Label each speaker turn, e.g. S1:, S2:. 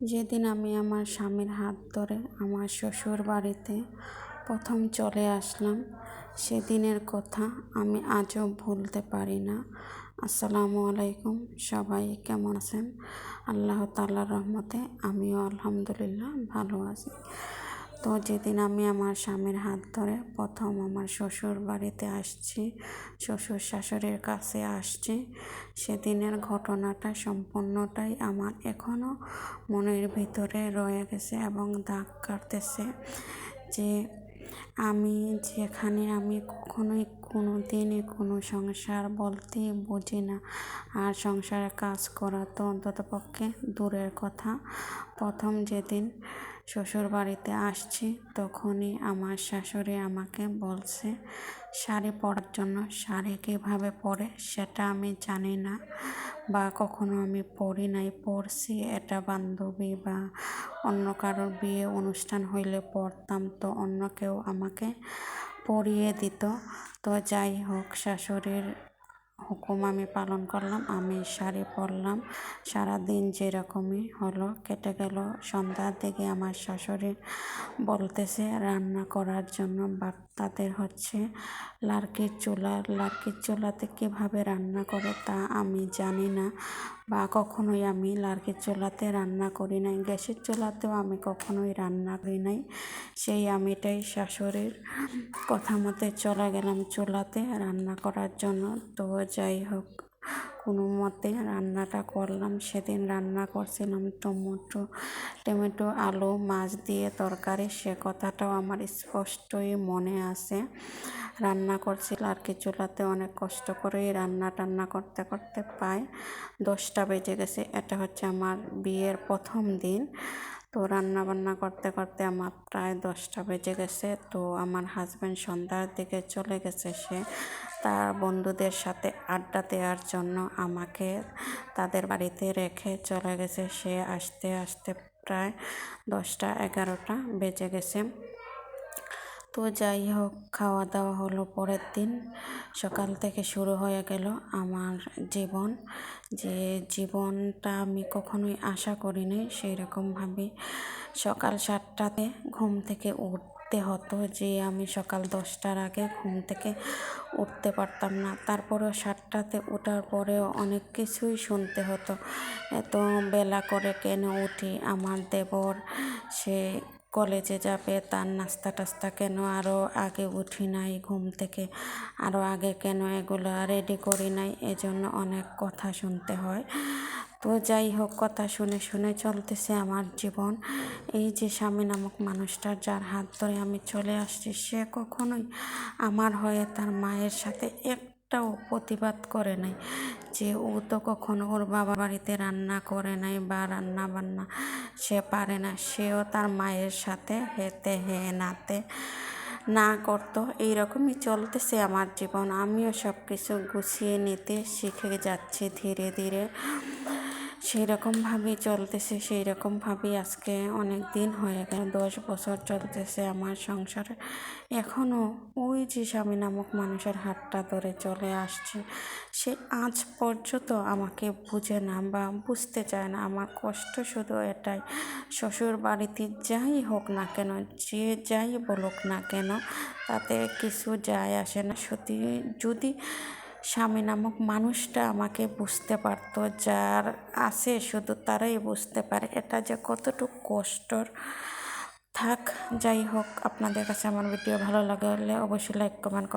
S1: যেদিন আমি আমার স্বামীর হাত ধরে আমার শ্বশুর বাড়িতে প্রথম চলে আসলাম, সেদিনের কথা আমি আজও ভুলতে পারি না। আসসালামু আলাইকুম, সবাই কেমন আছেন? আল্লাহ তাল্লার রহমতে আমিও আলহামদুলিল্লাহ ভালো আছি। তো যেদিন আমি আমার স্বামীর হাত ধরে প্রথম আমার শ্বশুর বাড়িতে আসছি, শ্বশুর শাশুড়ির কাছে আসছি, সেদিনের ঘটনাটা সম্পূর্ণটাই আমার এখনও মনের ভিতরে রয়ে গেছে এবং দাগ কাটতেছে যে আমি যেখানে আমি কখনোই কোনো দিনই কোনো সংসার বলতে বুঝি না। আর সংসারে কাজ করা তো অন্তত পক্ষে দূরের কথা। প্রথম যেদিন শ্বশুর বাড়িতে আসছি, তখনই আমার শাশুড়ি আমাকে বলছে, শাড়ি পরার জন্য শাড়ি কীভাবে পরে সেটা আমি জানি না বা কখনো আমি পড়ি নাই পড়ছি এটা বান্ধবী বা অন্য কারোর বিয়ে অনুষ্ঠান হইলে পড়তাম তো অন্য কেউ আমাকে পরিয়ে দিত। তো যাই হোক শাশুড়ির হুকুম আমি পালন করলাম, আমি শাড়ি পরলাম। সারাদিন যেরকমই হলো, কেটে গেল। সন্ধ্যার দিকে আমার শাশুড়ি বলতেছে, রান্না করার জন্য বা তাদের হচ্ছে লার্কির চুলা। লার্কির চুলাতে কীভাবে রান্না করে তা আমি জানি না বা কখনোই আমি লার্কির চুলাতে রান্না করি নাই। গ্যাসের চুলাতেও আমি কখনোই রান্না করি নাই। সেই আমিটাই শাশুড়ির কথা মতে চলে গেলাম চুলাতে রান্না করার জন্য। তো যাই হোক, কোনো মতে রান্নাটা করলাম। সেদিন রান্না করছিলাম টমেটো টমেটো, আলু, মাছ দিয়ে তরকারি। সে কথাটাও আমার স্পষ্টই মনে আছে। রান্না করছিল আর কি চুলাতে অনেক কষ্ট করেই রান্না টান্না করতে করতে পাই দশটা বেজে গেছে। এটা হচ্ছে আমার বিয়ের প্রথম দিন। তো রান্না বান্না করতে করতে আমার প্রায় দশটা বেজে গেছে। তো আমার হাজব্যান্ড সন্ধ্যার দিকে চলে গেছে সে তার বন্ধুদের সাথে আড্ডা দেওয়ার জন্য আমাকে তাদের বাড়িতে রেখে চলে গেছে। সে আসতে আসতে প্রায় দশটা, এগারোটা বেজে গেছে। তো যাই হোক, খাওয়া দাওয়া হলো পরের দিন। সকাল থেকে শুরু হয়ে গেল আমার জীবন। যে জীবনটা আমি কখনোই আশা করিনি সেই রকমভাবে সকাল সাতটাতে ঘুম থেকে উঠতে হতো যে আমি সকাল দশটার আগে ঘুম থেকে উঠতে পারতাম না। তারপরেও সাতটাতে ওঠার পরেও অনেক কিছুই শুনতে হতো। এত বেলা করে কেন উঠি? আমার দেবর, সে কলেজে যাবে, তার নাস্তা টাস্তা কেন আরও আগে উঠি নাই ঘুম থেকে? আরও আগে কেন এগুলো রেডি করি নাই? এজন্য অনেক কথা শুনতে হয়। তো যাই হোক, কথা শুনে শুনে চলতেছে আমার জীবন। এই যে স্বামী নামক মানুষটার যার হাত ধরে আমি চলে আসছি, সে কখনোই আমার হয়ে তার মায়ের সাথে একটাও প্রতিবাদ করে নাই যে ও তো কখনো ওর বাবা বাড়িতে রান্না করে নাই বা রান্না বান্না সে পারে না। সেও তার মায়ের সাথে হেতে হে নাতে না করতো। এইরকমই চলতেছে আমার জীবন। আমিও সব কিছু গুছিয়ে নিতে শিখে যাচ্ছি ধীরে ধীরে। সেই রকমভাবেই চলতেছে সেই রকমভাবেই আজকে অনেক দিন হয়ে গেল, দশ বছর চলতেছে আমার সংসারে। এখনও ওই যে স্বামী নামক মানুষের হাতটা ধরে চলে আসছে, সে আজ পর্যন্ত আমাকে বুঝে না বা বুঝতে চায় না। আমার কষ্ট শুধু এটাই শ্বশুর বাড়িতে যাই হোক না কেন, যে যাই বলুক না কেন, তাতে কিছু যায় আসে না। সত্যি যদি স্বামী নামক মানুষটা আমাকে বুঝতে পারতো, যার আছে শুধু তারাই বুঝতে পারে। এটা যে কতটুকু কষ্টর। থাক, যাই হোক, আপনাদের কাছে আমার ভিডিও ভালো লাগলে অবশ্যই লাইক কমেন্ট